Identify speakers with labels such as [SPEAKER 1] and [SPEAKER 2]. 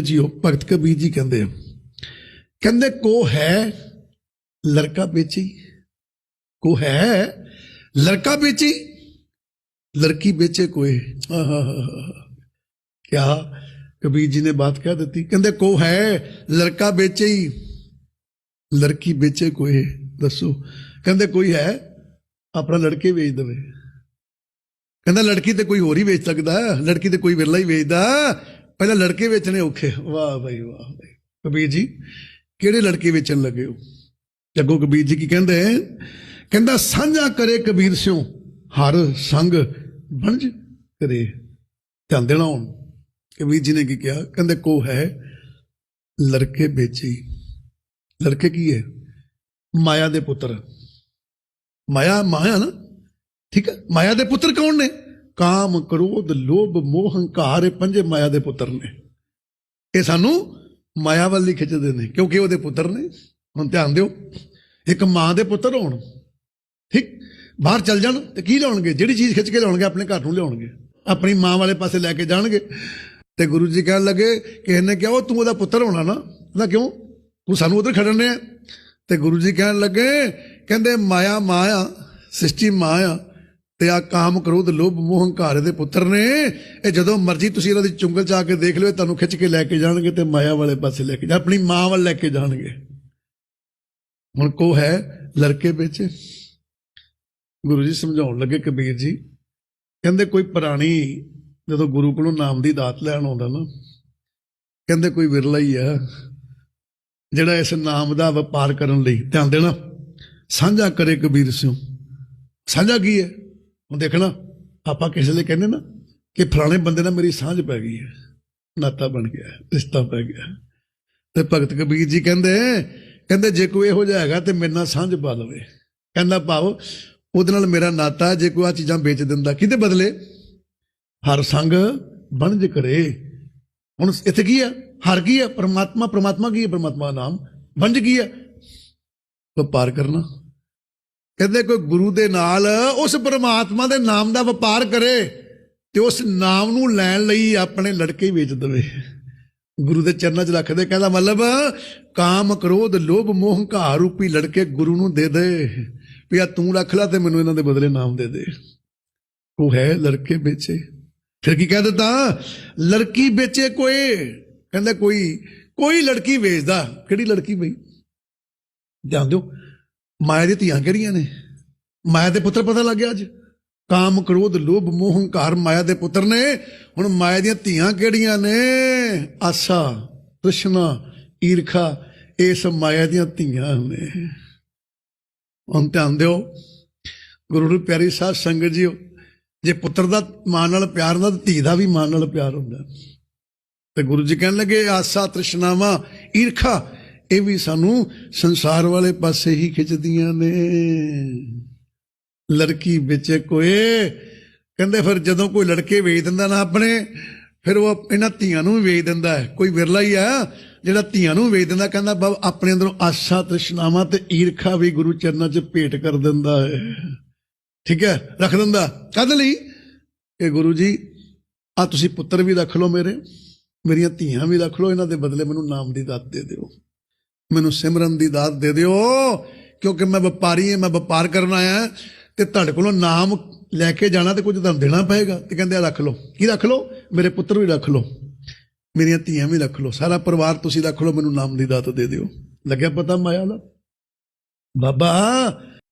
[SPEAKER 1] ਜੀ ਉਹ ਭਗਤ ਕਬੀਰ ਜੀ ਕਹਿੰਦੇ ਕਹਿੰਦੇ ਕੋ ਹੈ ਲੜਕਾ ਵੇਚੀ? ਕੋ ਹੈ ਲੜਕਾ ਵੇਚੀ? ਲੜਕੀ ਵੇਚੇ ਕੋਏ ਕਿਆ ਕਬੀਰ ਜੀ ਨੇ ਬਾਤ ਕਹਿ ਦਿੱਤੀ? ਕਹਿੰਦੇ ਕੋ ਹੈ ਲੜਕਾ ਵੇਚੇ? ਲੜਕੀ ਵੇਚੇ ਕੋਏ ਦੱਸੋ। ਕਹਿੰਦੇ ਕੋਈ ਹੈ ਆਪਣਾ ਲੜਕੇ ਵੇਚ ਦਵੇ। ਕਹਿੰਦਾ ਲੜਕੀ ਤੇ ਕੋਈ ਹੋਰ ਹੀ ਵੇਚ ਸਕਦਾ, ਲੜਕੀ ਤੇ ਕੋਈ ਵਿਰਲਾ ਹੀ ਵੇਚਦਾ। ਪਹਿਲਾਂ ਲੜਕੇ ਵੇਚਣੇ ਔਖੇ। ਵਾਹ ਭਾਈ ਵਾਹ ਭਾਈ ਕਬੀਰ ਜੀ, ਕਿਹੜੇ ਲੜਕੇ ਵੇਚਣ ਲੱਗੇ ਹੋ? ਜੱਗੋ ਕਬੀਰ ਜੀ ਕੀ ਕਹਿੰਦੇ ਕਹਿੰਦਾ, ਸਾਂਝਾ ਕਰੇ ਕਬੀਰ ਸਿਓ ਹਰ ਸੰਗ ਬਣਜ ਕਰੇ, ਧਿਆਨ ਦੇਣਾ ਹੁਣ। ਕਬੀਰ ਜੀ ਨੇ ਕੀ ਕਿਹਾ? ਕਹਿੰਦੇ, ਕੋ ਹੈ ਲੜਕੇ ਵੇਚੀ। ਲੜਕੇ ਕੀ ਹੈ? ਮਾਇਆ ਦੇ ਪੁੱਤਰ। ਮਾਇਆ ਮਾਇਆ ਨਾ? ਠੀਕ ਹੈ, ਮਾਇਆ ਦੇ ਪੁੱਤਰ ਕੌਣ ਨੇ? ਕਾਮ, ਕ੍ਰੋਧ, ਲੋਭ, ਮੋਹ, ਹੰਕਾਰ, ਇਹ ਪੰਜੇ ਮਾਇਆ ਦੇ ਪੁੱਤਰ ਨੇ। ਇਹ ਸਾਨੂੰ ਮਾਇਆ ਵੱਲ ਹੀ ਖਿੱਚਦੇ ਨੇ, ਕਿਉਂਕਿ ਉਹਦੇ ਪੁੱਤਰ ਨੇ। ਹੁਣ ਧਿਆਨ ਦਿਓ, ਇੱਕ ਮਾਂ ਦੇ ਪੁੱਤਰ ਹੋਣ, ਠੀਕ, ਬਾਹਰ ਚੱਲ ਜਾਣ, ਤੇ ਕੀ ਲਿਆਉਣਗੇ? ਜਿਹੜੀ ਚੀਜ਼ ਖਿੱਚ ਕੇ ਲਿਆਉਣਗੇ, ਆਪਣੇ ਘਰ ਨੂੰ ਲਿਆਉਣਗੇ। ਆਪਣੀ ਮਾਂ ਵਾਲੇ ਪਾਸੇ ਲੈ ਕੇ ਜਾਣਗੇ। ਤੇ ਗੁਰੂ ਜੀ ਕਹਿਣ ਲੱਗੇ ਕਿ ਇਹਨੇ ਕਿਹਾ, ਉਹ ਤੂੰ ਉਹਦਾ ਪੁੱਤਰ ਹੋਣਾ ਨਾ। ਨਾ ਕਿਉਂ? ਤੂੰ ਸਾਨੂੰ ਉਧਰ ਖੜਨ ਰਿਹਾ ਤੇ ਗੁਰੂ ਜੀ ਕਹਿਣ ਲੱਗੇ, ਕਹਿੰਦੇ, ਮਾਇਆ ਮਾਇਆ ਸ੍ਰਿਸ਼ਟੀ ਮਾਇਆ ਤੇ ਆ ਕਾਮ ਕ੍ਰੋਧ ਲੋਭ ਮੋਹ ਹੰਕਾਰ ਦੇ ਪੁੱਤਰ ਨੇ। ਇਹ ਜਦੋਂ ਮਰਜ਼ੀ ਤੁਸੀਂ ਇਹਨਾਂ ਦੀ ਚੁੰਗਲ ਚ ਆ ਕੇ ਦੇਖ ਲਿਓ ਤੁਹਾਨੂੰ ਖਿੱਚ ਕੇ ਲੈ ਕੇ ਜਾਣਗੇ ਤੇ ਮਾਇਆ ਵਾਲੇ ਪਾਸੇ ਲੈ ਕੇ ਜਾ ਆਪਣੀ ਮਾਂ ਵੱਲ ਲੈ ਕੇ ਜਾਣਗੇ। ਹੁਣ ਕੋ ਹੈ ਲੜਕੇ ਵਿੱਚ। ਗੁਰੂ ਜੀ ਸਮਝਾਉਣ ਲੱਗੇ ਕਬੀਰ ਜੀ, ਕਹਿੰਦੇ ਕੋਈ ਪ੍ਰਾਣੀ ਜਦੋਂ ਗੁਰੂ ਕੋਲੋਂ ਨਾਮ ਦੀ ਦਾਤ ਲੈਣ ਆਉਂਦਾ ਨਾ, ਕਹਿੰਦੇ ਕੋਈ ਵਿਰਲਾ ਹੀ ਆ, ਜਿਹੜਾ ਇਸ ਨਾਮ ਦਾ ਵਪਾਰ ਕਰਨ ਲਈ ਧਿਆਨ ਦੇਣਾ। ਸਾਂਝਾ ਕਰੇ ਕਬੀਰ ਸਿੰਘ ਸਾਂਝਾ ਕੀ ਹੈ? ਹੁਣ ਦੇਖਣਾ ਆਪਾਂ ਕਿਸੇ ਲਈ ਕਹਿੰਦੇ ਨਾ ਕਿ ਫਲਾਣੇ ਬੰਦੇ ਨਾਲ ਮੇਰੀ ਸਾਂਝ ਪੈ ਗਈ ਹੈ, ਨਾਤਾ ਬਣ ਗਿਆ, ਰਿਸ਼ਤਾ ਪੈ ਗਿਆ। ਤੇ ਭਗਤ ਕਬੀਰ ਜੀ ਕਹਿੰਦੇ ਕਹਿੰਦੇ ਜੇ ਕੋਈ ਇਹੋ ਜਿਹਾ ਹੈਗਾ ਤੇ ਮੇਰੇ ਨਾਲ ਸਾਂਝ ਪਾ ਲਵੇ। ਕਹਿੰਦਾ ਭਾਵ ਉਹਦੇ ਨਾਲ ਮੇਰਾ ਨਾਤਾ ਜੇ ਕੋਈ ਆ ਚੀਜ਼ਾਂ ਵੇਚ ਦਿੰਦਾ, ਕਿਹਦੇ ਬਦਲੇ? ਹਰ ਸੰਗ ਬਣਜ ਕਰੇ। ਹੁਣ ਇੱਥੇ ਕੀ ਆ? ਹਰ ਕੀ ਹੈ ਪਰਮਾਤਮਾ ਪਰਮਾਤਮਾ ਕੀ ਹੈ ਪਰਮਾਤਮਾ ਦਾ ਨਾਮ ਬਣਜ ਕੀ ਹੈ ਵਪਾਰ ਕਰਨਾ। ਕਹਿੰਦੇ ਕੋਈ ਗੁਰੂ ਦੇ ਨਾਲ ਉਸ ਪਰਮਾਤਮਾ ਦੇ ਨਾਮ ਦਾ ਵਪਾਰ ਕਰੇ ਤੇ ਉਸ ਨਾਮ ਨੂੰ ਲੈਣ ਲਈ ਆਪਣੇ ਲੜਕੇ ਵੇਚ ਦੇਵੇ। ਗੁਰੂ ਦੇ ਚਰਨਾਂ 'ਚ ਰੱਖਦੇ, ਕਹਿੰਦਾ ਮਤਲਬ ਕਾਮ ਕ੍ਰੋਧ, ਲੋਭ, ਮੋਹ, ਹੰਕਾਰ ਰੂਪੀ ਲੜਕੇ ਗੁਰੂ ਨੂੰ ਦੇ ਦੇ। ਵੀ ਆ ਤੂੰ ਰੱਖ ਲੈ ਤੇ ਮੈਨੂੰ ਇਹਨਾਂ ਦੇ ਬਦਲੇ ਨਾਮ ਦੇ ਦੇ। ਉਹ ਹੈ ਲੜਕੇ ਵੇਚੇ। ਫਿਰ ਕੀ ਕਹਿ ਦਿੱਤਾ? ਲੜਕੀ ਵੇਚੇ ਕੋਈ। ਕਹਿੰਦਾ ਕੋਈ ਕੋਈ ਲੜਕੀ ਵੇਚਦਾ। ਕਿਹੜੀ ਲੜਕੀ ਬਈ? ਧਿਆਨ ਦਿਓ। ਮਾਇਆ ਦੀਆਂ ਧੀਆਂ ਕਿਹੜੀਆਂ ਨੇ? ਮਾਇਆ ਦੇ ਪੁੱਤਰ ਪਤਾ ਲੱਗ ਗਿਆ ਅੱਜ। ਕਾਮ, ਕ੍ਰੋਧ, ਲੋਭ, ਮੋਹ, ਹੰਕਾਰ ਮਾਇਆ ਦੇ ਪੁੱਤਰ ਨੇ। ਹੁਣ ਮਾਇਆ ਦੀਆਂ ਧੀਆਂ ਕਿਹੜੀਆਂ ਨੇ? ਆਸਾ, ਤ੍ਰਿਸ਼ਨਾ, ਈਰਖਾ, ਇਹ ਸਭ ਮਾਇਆ ਦੀਆਂ ਧੀਆਂ ਨੇ। ਹੁਣ ਧਿਆਨ ਦਿਓ, ਗੁਰੂ ਨੂੰ ਪਿਆਰੀ ਸਾਧ ਸੰਗਤ ਜੀਓ, ਜੇ ਪੁੱਤਰ ਦਾ ਮਾਂ ਨਾਲ ਪਿਆਰ ਹੁੰਦਾ ਤਾਂ ਧੀ ਦਾ ਵੀ ਮਾਂ ਨਾਲ ਪਿਆਰ ਹੁੰਦਾ। ਤੇ ਗੁਰੂ ਜੀ ਕਹਿਣ ਲੱਗੇ, ਆਸਾ ਤ੍ਰਿਸ਼ਨਾਵਾਂ ਈਰਖਾ ਇਹ ਵੀ ਸਾਨੂੰ ਸੰਸਾਰ ਵਾਲੇ ਪਾਸੇ ਹੀ ਖਿੱਚਦੀਆਂ ਨੇ। ਲੜਕੀ ਵਿੱਚ ਕੋਏ ਕਹਿੰਦੇ ਫਿਰ ਜਦੋਂ ਕੋਈ ਲੜਕੇ ਵੇਚ ਦਿੰਦਾ ਨਾ ਆਪਣੇ, ਫਿਰ ਉਹ ਇਹਨਾਂ ਧੀਆਂ ਨੂੰ ਵੀ ਵੇਚ ਦਿੰਦਾ ਹੈ। ਕੋਈ ਵਿਰਲਾ ਹੀ ਆ, ਜਿਹੜਾ ਧੀਆਂ ਨੂੰ ਵੇਚ ਦਿੰਦਾ, ਕਹਿੰਦਾ, ਬਾਬ, ਆਪਣੇ ਅੰਦਰੋਂ ਆਸਾ, ਤ੍ਰਿਸ਼ਨਾਵਾਂ ਤੇ ਈਰਖਾ ਵੀ ਗੁਰੂ ਚਰਨਾਂ 'ਚ ਭੇਟ ਕਰ ਦਿੰਦਾ ਹੈ। ਠੀਕ ਹੈ, ਰੱਖ ਦਿੰਦਾ। ਕਦ ਲਈ? ਕਿ ਗੁਰੂ ਜੀ ਆ ਤੁਸੀਂ ਪੁੱਤਰ ਵੀ ਰੱਖ ਲਓ ਮੇਰੇ, ਮੇਰੀਆਂ ਧੀਆਂ ਵੀ ਰੱਖ ਲਓ, ਇਹਨਾਂ ਦੇ ਬਦਲੇ ਮੈਨੂੰ ਨਾਮ ਦੀ ਦਾਤ ਦੇ ਦਿਓ। ਮੈਨੂੰ ਸਿਮਰਨ ਦੀ ਦਾਤ ਦੇ ਦਿਓ, ਕਿਉਂਕਿ ਮੈਂ ਵਪਾਰੀ ਹਾਂ, ਮੈਂ ਵਪਾਰ ਕਰਨ ਆਇਆ ਤੇ ਤੁਹਾਡੇ ਕੋਲੋਂ ਨਾਮ ਲੈ ਕੇ ਜਾਣਾ ਤੇ ਕੁਝ ਤੁਹਾਨੂੰ ਦੇਣਾ ਪਏਗਾ। ਤੇ ਕਹਿੰਦੇ ਆ, ਰੱਖ ਲਓ। ਕੀ ਰੱਖ ਲਓ? ਮੇਰੇ ਪੁੱਤਰ ਵੀ ਰੱਖ ਲਓ। ਮੇਰੀਆਂ ਧੀਆਂ ਵੀ ਰੱਖ ਲਓ। ਸਾਰਾ ਪਰਿਵਾਰ ਤੁਸੀਂ ਰੱਖ ਲਓ, ਮੈਨੂੰ ਨਾਮ ਦੀ ਦਾਤ ਦੇ ਦਿਓ। ਲੱਗਿਆ ਪਤਾ ਮਾਇਆ ਦਾ? ਬਾਬਾ